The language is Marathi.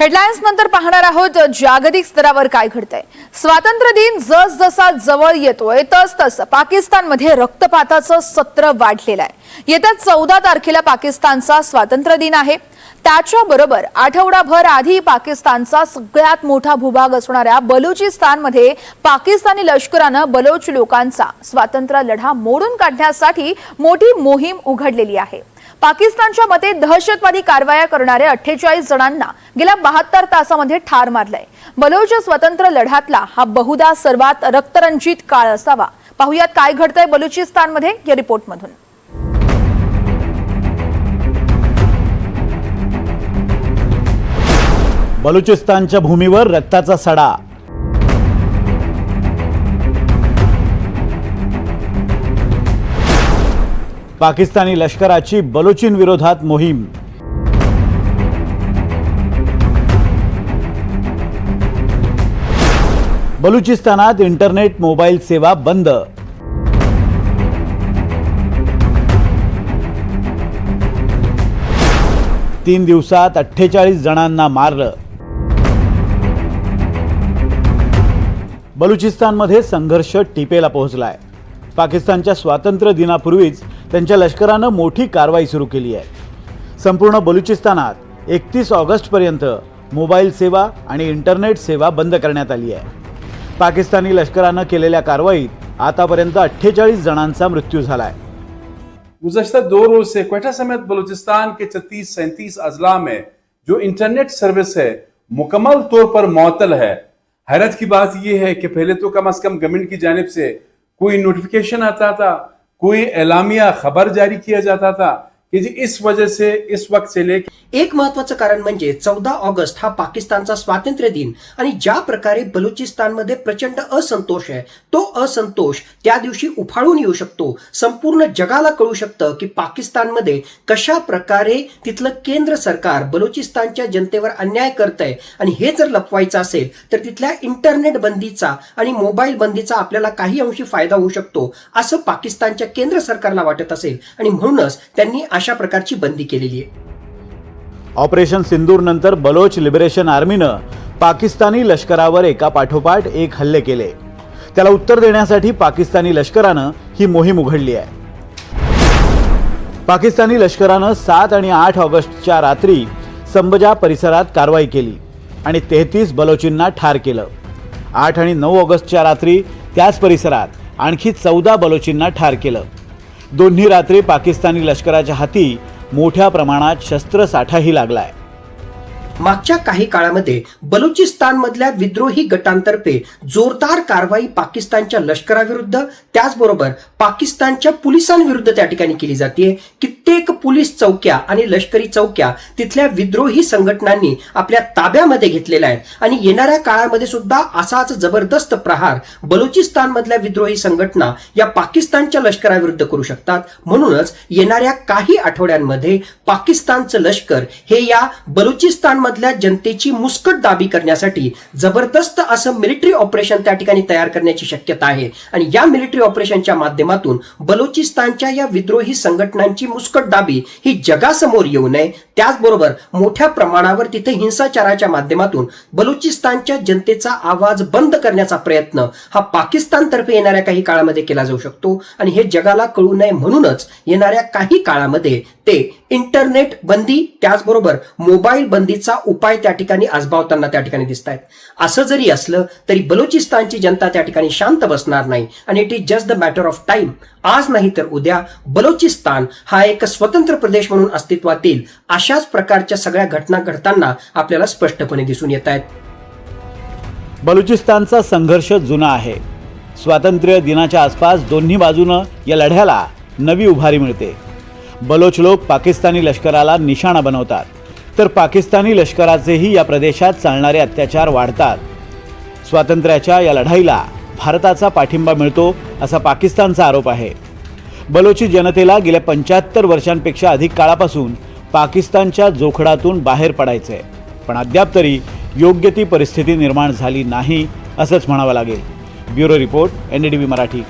हेडलाईन्स नंतर पाहणार आहोत जागतिक स्तरावर काय घडतंय. स्वातंत्र्य दिन जस जसा जवळ येतोय तस तस पाकिस्तानमध्ये रक्तपाताचं सत्र वाढलेलं आहे. येत्या चौदा तारखेला पाकिस्तानचा स्वातंत्र्य दिन आहे. त्याच्याबरोबर आठवडाभर आधी पाकिस्तानचा सगळ्यात मोठा भूभाग असणाऱ्या बलुचिस्तानमध्ये पाकिस्तानी लष्करानं बलोच लोकांचा स्वातंत्र्य लढा मोडून काढण्यासाठी मोठी मोहीम उघडलेली आहे. पाकिस्तानच्या मते दहशतवादी कारवाया करणाऱ्या अठ्ठेचाळीस जणांना गेल्या बहात्तर तासामध्ये ठार मारलंय. बलोच स्वतंत्र लढ्यातला हा बहुधा सर्वात रक्तरंजित काळ असावा. पाहुयात काय घडतंय बलुचिस्तानमध्ये या रिपोर्टमधून. बलुचिस्तानच्या भूमीवर रक्ताचा सडा. पाकिस्तानी लष्कराची बलुचींविरोधात मोहीम. बलुचिस्तानात इंटरनेट मोबाईल सेवा बंद. तीन दिवसात अठ्ठेचाळीस जणांना मारलं. बलुचिस्तानमध्ये संघर्ष टिपेला पोहोचलाय. पाकिस्तानच्या स्वातंत्र्य दिनापूर्वीच त्यांच्या लष्करानं मोठी कारवाई सुरू केली आहे. संपूर्ण बलुचिस्तानात एकतीस ऑगस्टपर्यंत मोबाईल सेवा आणि इंटरनेट सेवा बंद करण्यात आली आहे. पाकिस्तानी लष्करानं केलेल्या कारवाईत आतापर्यंत अठ्ठेचाळीस जणांचा मृत्यू झालाय. गुजशत दो रोज से क्वेटा समेत बलूचिस्तान के छत्तीस सैंतीस अजला में जो इंटरनेट सर्विस है मुकम्मल तौर पर मअतल है। हैरत की बात यह है कि पहले तो कम अज कम गवर्नमेंट की जानब से कोई नोटिफिकेशन आता था कोई एलामिया खबर जारी किया जाता था की जी इस वजह से इस वक्त से लेके एक महत्वाचं कारण म्हणजे चौदा ऑगस्ट हा पाकिस्तानचा स्वातंत्र्य दिन आणि ज्या प्रकारे बलुचिस्तानमध्ये प्रचंड असंतोष आहे तो असंतोष त्या दिवशी उफाळून येऊ शकतो. संपूर्ण जगाला कळू शकतं की पाकिस्तानमध्ये कशा प्रकारे तिथलं केंद्र सरकार बलुचिस्तानच्या जनतेवर अन्याय करत आहे आणि हे जर लपवायचं असेल तर तिथल्या इंटरनेट बंदीचा आणि मोबाईल बंदीचा आपल्याला काही अंशी फायदा होऊ शकतो असं पाकिस्तानच्या केंद्र सरकारला वाटत असेल. आणि म्हणूनच त्यांनी अशा प्रकारची बंदी केलेली आहे. ऑपरेशन सिंदूर नंतर बलोच लिबरेशन आर्मीनं पाकिस्तानी लष्करावर एका पाठोपाठ एक हल्ले केले. त्याला उत्तर देण्यासाठी पाकिस्तानी लष्करानं ही मोहीम उघडली आहे. पाकिस्तानी लष्करानं सात आणि आठ ऑगस्टच्या रात्री संबजा परिसरात कारवाई केली आणि तेहतीस बलोचींना ठार केलं. आठ आणि नऊ ऑगस्टच्या रात्री त्याच परिसरात आणखी चौदा बलोचींना ठार केलं. दोन्ही रात्री पाकिस्तानी लष्कराच्या हाती मोठ्या प्रमाणात शस्त्रसाठाही लागलाय. मागच्या काही काळामध्ये बलुचिस्तानमधल्या विद्रोही गटांतर्फे जोरदार कारवाई पाकिस्तानच्या लष्कराविरुद्ध त्याचबरोबर पाकिस्तानच्या पोलिसांविरुद्ध त्या ठिकाणी केली जाते कित्येक पोलीस चौक्या आणि लष्करी चौक्या तिथल्या विद्रोही संघटनांनी आपल्या ताब्यामध्ये घेतलेल्या आहेत. आणि येणाऱ्या काळामध्ये सुद्धा असाच जबरदस्त प्रहार बलुचिस्तानमधल्या विद्रोही संघटना या पाकिस्तानच्या लष्कराविरुद्ध करू शकतात. म्हणूनच येणाऱ्या काही आठवड्यांमध्ये पाकिस्तानचं लष्कर हे या बलुचिस्तान मधल्या जनतेची मुस्कट दाबी करण्यासाठी जबरदस्त असं मिलिटरी ऑपरेशन त्या ठिकाणी तयार करण्याची शक्यता आहे. आणि या मिलिटरी ऑपरेशनच्या माध्यमातून बलुचिस्तानच्या या विद्रोही संघटनांची मुस्कट दाबी ही जगासमोर येऊ नये. त्याचबरोबर मोठ्या प्रमाणावर तिथे हिंसाचाराच्या माध्यमातून बलुचिस्तानच्या जनतेचा आवाज बंद करण्याचा प्रयत्न हा पाकिस्तानतर्फे येणाऱ्या काही काळामध्ये केला जाऊ शकतो. आणि हे जगाला कळू नये म्हणूनच येणाऱ्या काही काळामध्ये ते इंटरनेट बंदी त्याचबरोबर मोबाईल बंदीचा उपाय त्या ठिकाणी आजमावताना त्या ठिकाणी दिसत आहेत असं जरी असलं तरी बलुचिस्तानची जनता त्या ठिकाणी शांत बसणार नाही. आणि it is just the matter of time आज नाही तर उद्या बलुचिस्तान हा एक स्वतंत्र प्रदेश म्हणून अस्तित्वात येईल अशाच प्रकारच्या सगळ्या घटना घडताना आपल्याला स्पष्टपणे दिसून येत आहेत बलुचिस्तानचा संघर्ष जुना आहे. स्वातंत्र्य दिनाच्या आसपास दोन्ही बाजूनं या लढ्याला नवी उभारी मिळते. बलोच लोक पाकिस्तानी लष्कराला निशाणा बनवतात. तर पाकिस्तानी लष्कराचेही या प्रदेशात चालणारे अत्याचार वाढतात. स्वातंत्र्याच्या या लढाईला भारताचा पाठिंबा मिळतो असा पाकिस्तानचा आरोप आहे. बलोची जनतेला गेल्या पंच्याहत्तर वर्षांपेक्षा अधिक काळापासून पाकिस्तानच्या जोखडातून बाहेर पडायचं आहे. पण अद्याप तरी योग्य ती परिस्थिती निर्माण झाली नाही असंच म्हणावं लागेल. Bureau report N D Marathi.